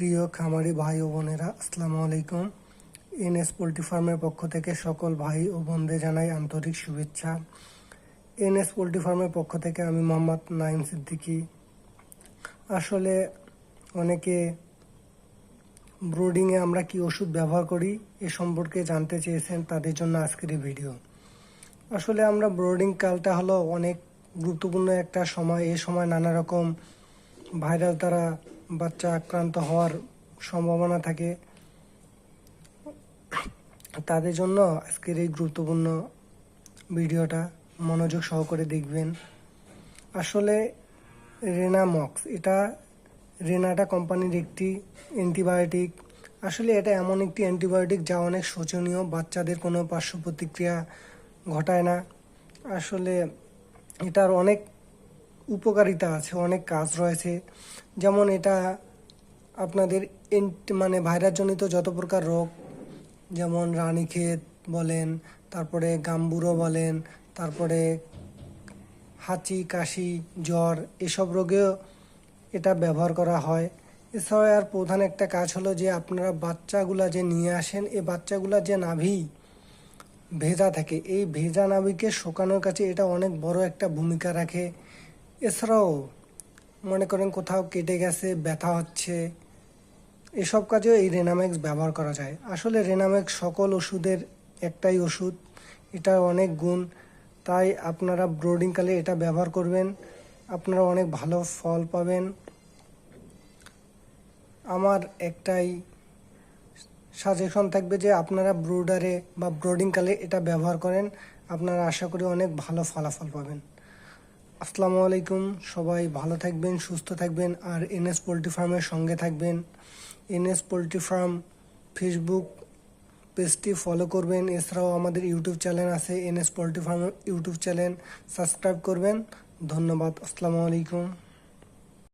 প্রিয় খামারি ভাই ও বোনেরা, আসসালামু আলাইকুম। এনএস পোলট্রি ফার্মের পক্ষ থেকে সকল ভাই ও বোনদের জানাই আন্তরিক শুভেচ্ছা। এনএস পোলট্রি ফার্মের পক্ষ থেকে আমি মোহাম্মদ নাইম সিদ্দিকী। আসলে অনেকে ব্রোডিংয়ে আমরা কি ওষুধ ব্যবহার করি এ সম্পর্কে জানতে চেয়েছেন, তাদের জন্য আজকের এই ভিডিও। আসলে আমরা ব্রোডিং কালটা হলো অনেক গুরুত্বপূর্ণ একটা সময়। এ সময় নানা রকম ভাইরাস দ্বারা বাচ্চা আক্রান্ত হওয়ার সম্ভাবনা থাকে। তাদের জন্য আজকের এই গুরুত্বপূর্ণ ভিডিওটা মনোযোগ সহকারে দেখবেন। আসলে রেনামক্স, এটা রেনাটা কোম্পানির একটি অ্যান্টিবায়োটিক। আসলে এটা এমন একটি অ্যান্টিবায়োটিক যা অনেক শোচনীয়, বাচ্চাদের কোনো পার্শ্ব প্রতিক্রিয়া ঘটায় না। আসলে এটার অনেক উপকারিতা আছে, অনেক কাজ রয়েছে। যেমন এটা আপনাদের মানে ভাইরাসজনিত যত প্রকার রোগ, যেমন রানীক্ষেত বলেন, তারপরে গাম্বুরো বলেন, তারপরে হাঁচি, কাশি, জ্বর এসব রোগেও এটা ব্যবহার করা হয়। এছাড়াও আর প্রধান একটা কাজ হলো যে আপনারা বাচ্চাগুলা যে নিয়ে আসেন এই বাচ্চাগুলা যে নাভি ভেজা থাকে, এই ভেজা নাভিকে শুকানোর কাছে এটা অনেক বড় একটা ভূমিকা রাখে। এছাড়াও মনে করেন কোথাও কেটে গেছে, ব্যথা হচ্ছে, এসব কাজেও এই রেনামেক্স ব্যবহার করা যায়। আসলে রেনামেক্স সকল ওষুধের একটাই ওষুধ, এটা অনেক গুণ। তাই আপনারা ব্রোডিংকালে এটা ব্যবহার করবেন, আপনারা অনেক ভালো ফল পাবেন। আমার একটাই সাজেশন থাকবে যে আপনারা ব্রুডারে বা ব্রোডিংকালে এটা ব্যবহার করেন, আপনারা আশা করি অনেক ভালো ফলাফল পাবেন। আসসালামু আলাইকুম। সবাই ভালো থাকবেন, সুস্থ থাকবেন, আর এন এস পোলট্রি ফার্মের সঙ্গে থাকবেন। N S poultry farm Facebook পেজটি ফলো করবেন। এছাড়াও আমাদের ইউটিউব চ্যানেল আছে, NS poultry farm YouTube channel. Subscribe করবেন। ধন্যবাদ। আসসালামু আলাইকুম।